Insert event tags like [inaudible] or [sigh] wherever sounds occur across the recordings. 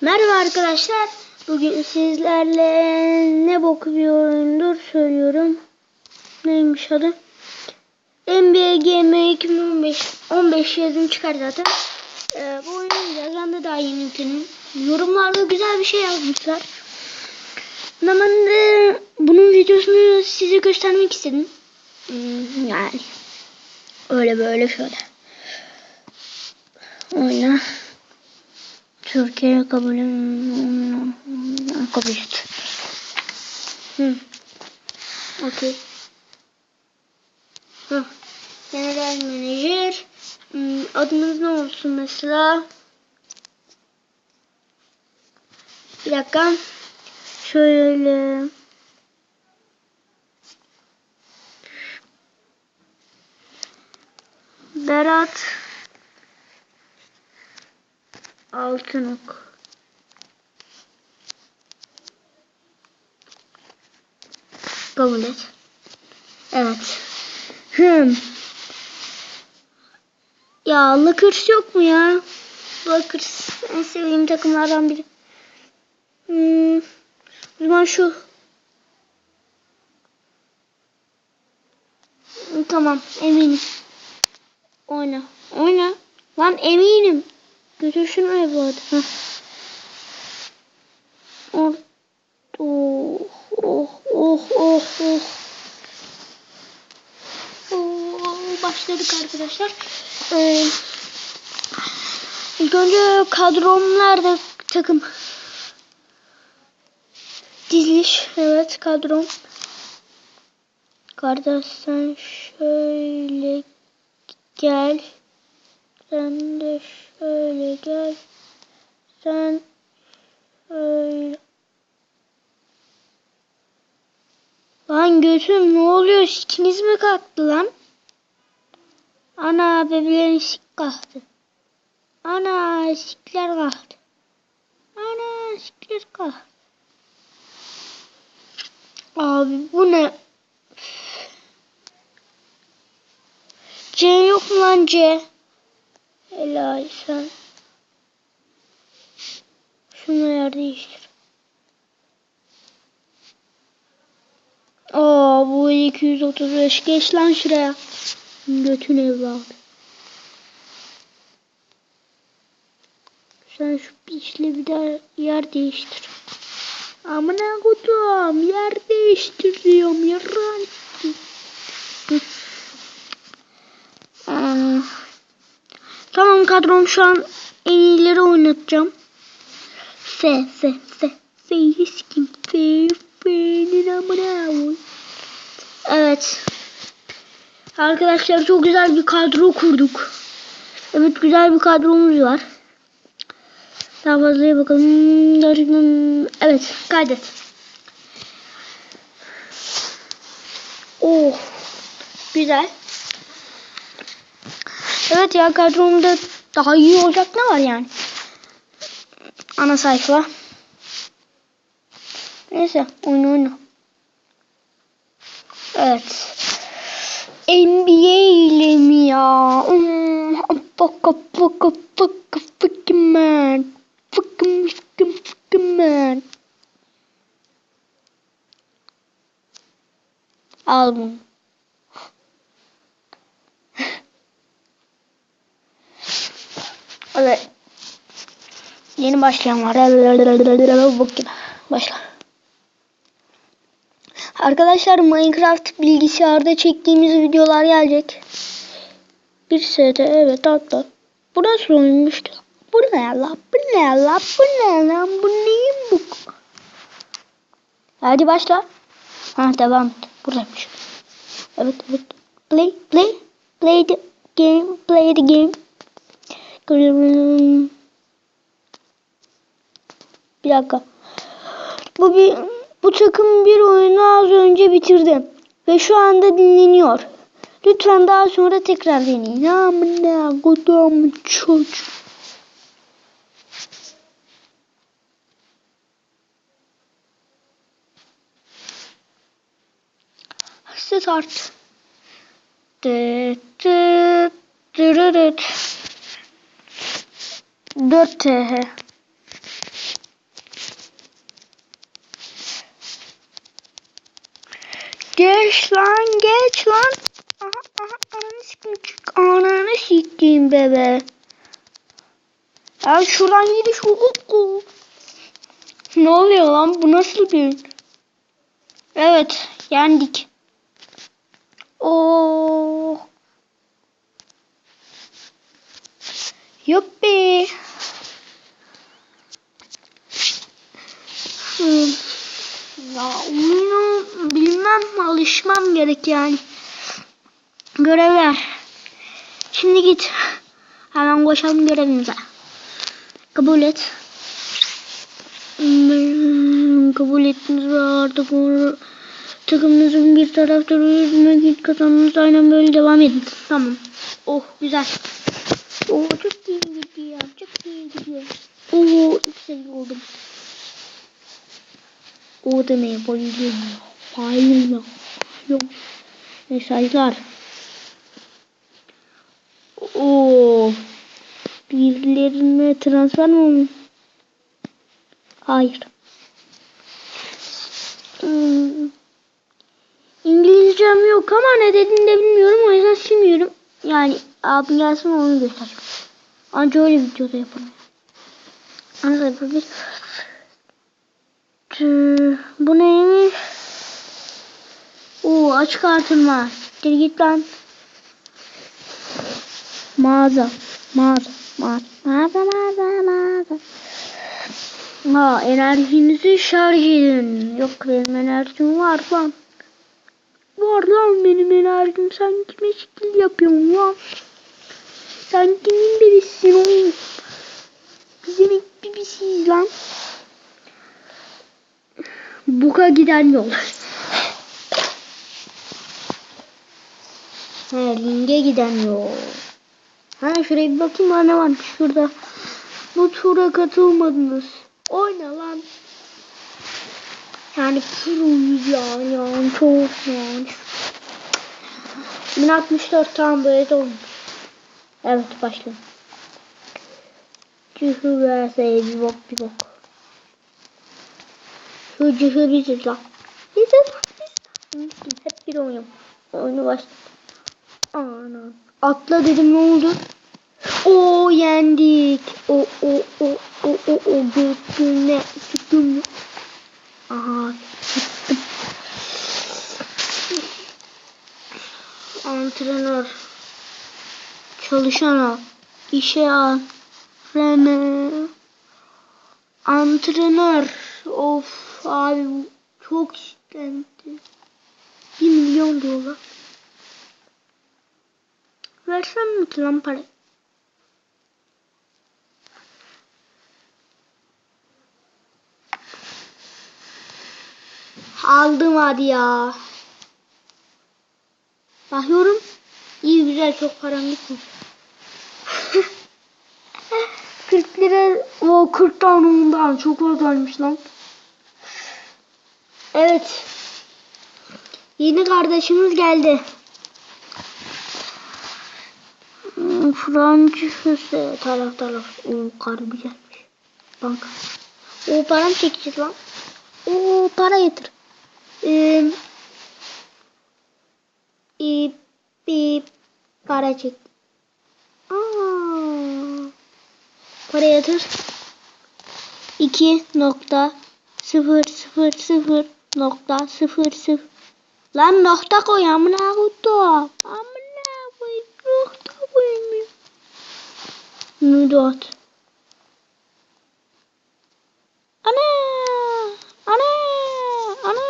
Merhaba arkadaşlar. Bugün sizlerle ne bok bir oyundur söylüyorum. Neymiş adı? NBA GM 2015 15 yazım çıkar zaten. Ee, bu oyunu. Ben de daha yeni yükledim. Yorumlarda güzel bir şey yazmışlar. Ben de bunun videosunu size göstermek istedim. Hmm, Yani öyle böyle şöyle. Oyna. Türkiye kabul kabul et. Hı. Okey. Hı. General Manager. Hmm, Adımız ne olsun mesela? Bir dakika. Şöyle. Berat Altınok. Kabul et. Evet. Hmm. Ya Lakers yok mu ya? Lakers en sevdiğim takımlardan biri. Hmm. O zaman şu. Tamam eminim. Oyna. Oyna. Lan eminim. Götür şunu evladı. Heh. Oh. Oh. Oh. Oh. Oh. Oh. Başladık arkadaşlar. Ee, ilk önce kadrom nerede takım? Diziliş. Evet kadrom. Kardeş sen şöyle gel. Sen de şöyle gel. Sen şöyle. Lan götüm ne oluyor? Sikiniz mi kalktı lan? Ana bebeğin sik kalktı. Ana sikler kalktı. Ana sikler kalktı. Abi bu ne? C yok mu lan C? Helal sen. Şunu yer değiştir. Aa bu 235 geç lan şuraya. Götün evladı. Sen şu piçle bir daha yer değiştir. Amına kodum yer değiştiriyorum yaran. Aa, Tamam kadrom şu an en iyileri oynatacağım. F F F F skin F F'nin amına. Evet. Arkadaşlar çok güzel bir kadro kurduk. Evet güzel bir kadromuz var. Daha fazlaya bakalım. Evet kaydet. Oh. Güzel. Evet ya kadromda daha iyi olacak ne var yani? Ana sayfa. Neyse oyna oyna. Evet. NBA ile mi ya? Baka baka baka fucking man. Fucking fucking fucking man. Al bunu. Evet. Yeni başlayan var. Başla. Arkadaşlar Minecraft bilgisayarda çektiğimiz videolar gelecek. Bir sete evet hatta. Bu nasıl oyunmuştu? Bu ne la? Bu ne la? Bu ne lan? Bu neyin bu? Hadi başla. Ha devam et. Buradaymış. Evet evet. Play play. Play the game. Play the game. Bir dakika. Bu bir bu takım bir oyunu az önce bitirdi ve şu anda dinleniyor. Lütfen daha sonra tekrar deneyin. Amına kodum çocuk. Ses art. Dıt dıt dırırıt. 4 TH. Geç lan geç lan. Aha aha ananı sikeyim. Ananı sikeyim bebe. Ya şuradan gidiş. Hukuku. Ne oluyor lan? Bu nasıl bir... Evet. Yendik. Oh. Yuppi. Hmm. Ya oyunu bilmem alışmam gerek yani. Görevler. Şimdi git. Hemen koşalım görevimize. Kabul et. Hmm, kabul ettiniz ve artık onu takımınızın bir taraftarı yüzüne git kazandınız. Aynen böyle devam edin. Tamam. Oh güzel. Oh çok iyi gidiyor. Çok iyi gidiyor. Oh yüksek oldum. O demeye bayılıyorum. Bayılıyorum. Mesajlar. Oo. Birilerine transfer mi? Hayır. Hmm. İngilizcem yok ama ne dediğini de bilmiyorum. O yüzden silmiyorum. Yani abim gelsin onu göster. Anca öyle videoda yaparım. Anca yapabilir. Tüh, Bu neymiş? Oo aç kartın var. Geri git lan. Mağaza. Mağaza. Mağaza. Mağaza mağaza mağaza. Ha enerjinizi şarj edin. Yok benim enerjim var lan. Var lan benim enerjim. Sen kime şekil yapıyorsun lan? Sen kimin birisin oğlum? Bizim ilk lan. Buka giden yol. He, ringe giden yol. Ha şuraya bir bakayım var ne varmış şurada. Bu tura katılmadınız. Oyna lan. Yani proyuz yani, yani çok yani. 1064 tam böyle olmuş. Evet başlayalım. Cühü verse bir bok bir bok. Şu cühü biziz lan. Biziz lan biz. Hep bir oyun. Oyunu başladı. Ana. Atla dedim ne oldu? O yendik. O o o o o o götüne çıktım. Aha. Antrenör. Çalışana. işe al. Rene. Antrenör. Of abi bu çok istendi. Bir milyon dolar. Versem mi ki lan parayı? Aldım hadi ya. Bakıyorum. İyi güzel çok param gitmiş. 40 [laughs] lira o 40 tane ondan çok fazlaymış lan. Evet. Yeni kardeşimiz geldi. Hmm, Fransız taraftarlar. O karı güzelmiş. Banka. O param çekeceğiz lan. O para yatır. Ee, ip, ip, para çek. Aa, para yatır. 2 nokta 0 0 0 nokta 0 0 Lan nokta koy amına koydum. Amına koy nokta koymuyor. Müdat. Ana! Ana! Ana!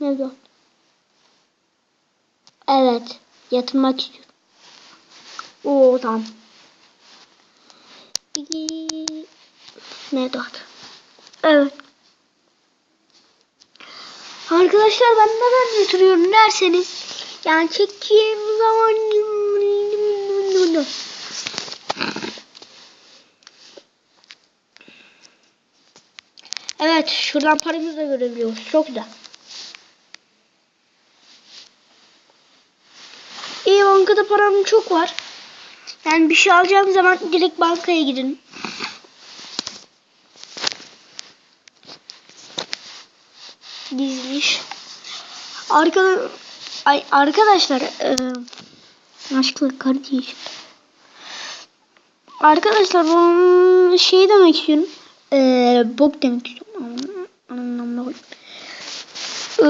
Müdat. Evet. Yatırmak istiyorum. Oo tamam. İki... Müdat. Evet. Arkadaşlar ben neden götürüyorum derseniz yani çekeceğim zaman Evet şuradan paramızı da görebiliyoruz. Çok güzel. İyi bankada param çok var. Yani bir şey alacağım zaman direkt bankaya gidin. Gelmiş. Arkada ay arkadaşlar e, aşkla kardeş. Arkadaşlar bu şey demek istiyorum. E, bok demek istiyorum. Koyayım. E,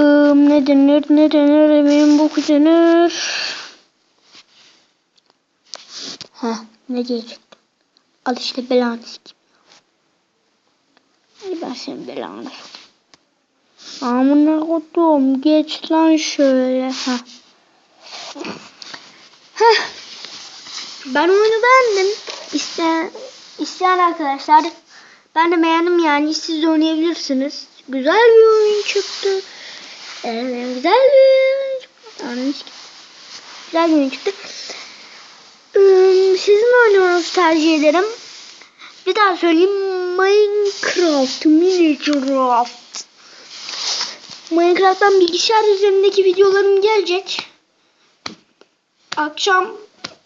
ne denir ne denir benim boku denir. Heh ne diyecektim. Al işte belanı sikeyim. Ben senin belanı sokayım. Amına kodum geç lan şöyle. Heh. Heh. Ben oyunu beğendim. İsteyen, isteyen arkadaşlar ben de beğendim yani siz de oynayabilirsiniz. Güzel bir oyun çıktı. Ee, güzel bir oyun çıktı. Güzel bir oyun çıktı. Ee, sizin oynuyorsunuz tercih ederim. Bir daha söyleyeyim. Minecraft, Minecraft. Minecraft'tan bilgisayar üzerindeki videolarım gelecek. Akşam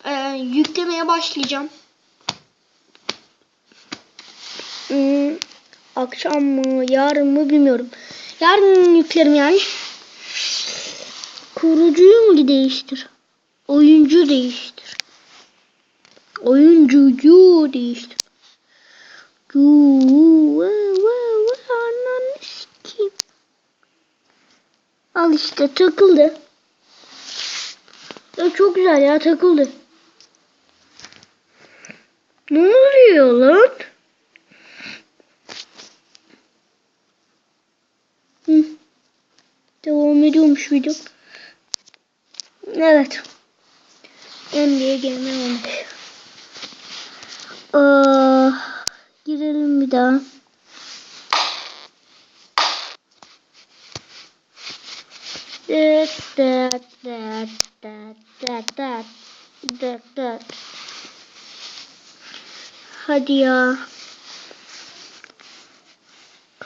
e, yüklemeye başlayacağım. Hmm, akşam mı, yarın mı bilmiyorum. Yarın yüklerim yani. Kurucuyu mu değiştir? Oyuncu değiştir. Oyuncuyu değiştir. Yuu, vı, vı, vı, ananı sikeyim. Al işte takıldı. Ya çok güzel ya takıldı. Ne oluyor lan? Hı. Devam ediyormuş video. Evet. NBA Game olmuş. Aa, girelim bir daha. Dıt dıt dıt dıt dıt dıt dıt. Hadi ya.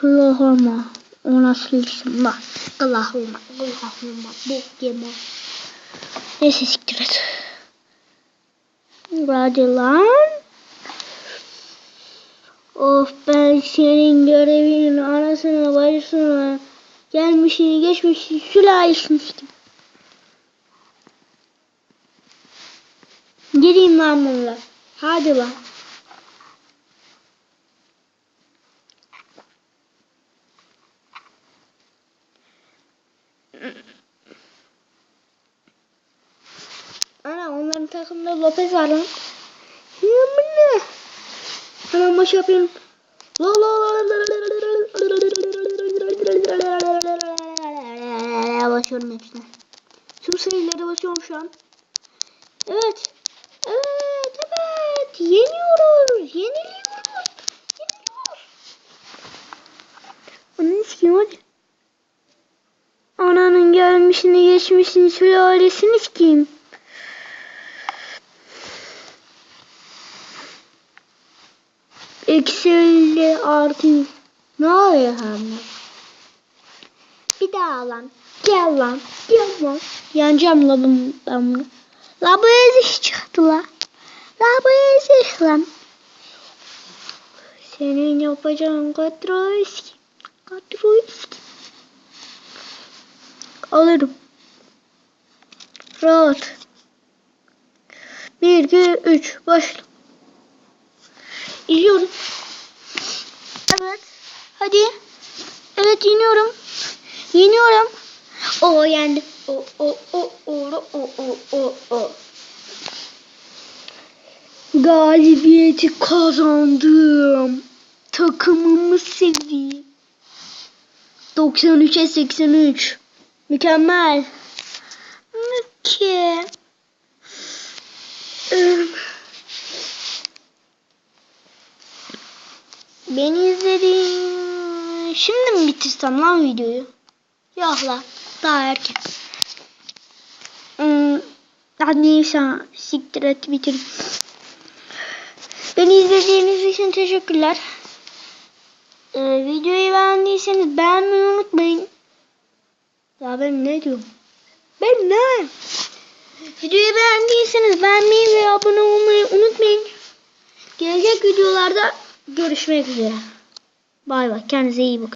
Allah'ıma. O nasıl isim bak. Allah'ıma. Allah'ıma. Bok yeme. Neyse siktir et. Hadi lan. Of ben senin görevinin anasını bacısını gelmişini geçmişini sülalesini sikim. Gireyim lan bununla. Hadi lan. Ana onların takımda Lopez var lan. Ya bu ne? Hemen maç yapıyorum. La la la Basıyorum hepsine. Tüm sayılara basıyorum şu an. Evet. Evet evet. Yeniyoruz. Yeniliyoruz. Yeniliyoruz. Sikiyim hadi. Ananın gelmişini geçmişini sülalesini sikeyim. Eksi 50 artı. Ne oluyor hem? Bir daha lan. Gel lan. Gel lan. Yanacağım la bunu, ben bunu. La bu ezik çıktı la. La bu ezik lan. Senin yapacağın katroiski. Katroiski. Alırım. Rahat. 1, 2, 3. Başla. İniyorum. Evet. Hadi. Evet iniyorum. Yeniyorum. O yendim. O o o o o o o o. Galibiyeti kazandım. Takımımı sevdi. 93'e 83. Mükemmel. Mükemmel. Beni izledin. Şimdi mi bitirsem lan videoyu? Yok lan. Daha erken. Hmm, neyse. Siktir et bitir. Beni izlediğiniz için teşekkürler. Ee, videoyu beğendiyseniz beğenmeyi unutmayın. Ya ben ne diyorum? Ben ne? Videoyu beğendiyseniz beğenmeyi ve abone olmayı unutmayın. Gelecek videolarda görüşmek üzere. Bay bay. Kendinize iyi bakın.